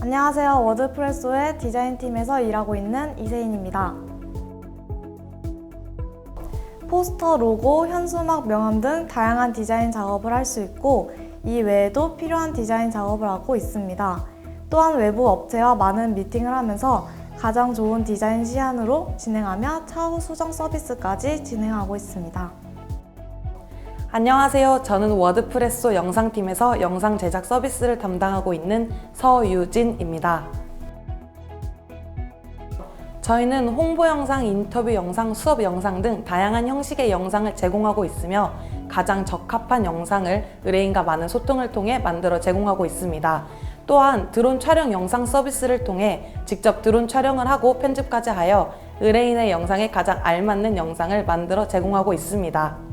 안녕하세요. 워드프레소의 디자인팀에서 일하고 있는 이세인입니다. 포스터, 로고, 현수막, 명함 등 다양한 디자인 작업을 할 수 있고 이 외에도 필요한 디자인 작업을 하고 있습니다. 또한 외부 업체와 많은 미팅을 하면서 가장 좋은 디자인 시안으로 진행하며 차후 수정 서비스까지 진행하고 있습니다. 안녕하세요. 저는 워드프레소 영상팀에서 영상 제작 서비스를 담당하고 있는 서유진입니다. 저희는 홍보 영상, 인터뷰 영상, 수업 영상 등 다양한 형식의 영상을 제공하고 있으며 가장 적합한 영상을 의뢰인과 많은 소통을 통해 만들어 제공하고 있습니다. 또한 드론 촬영 영상 서비스를 통해 직접 드론 촬영을 하고 편집까지 하여 의뢰인의 영상에 가장 알맞는 영상을 만들어 제공하고 있습니다.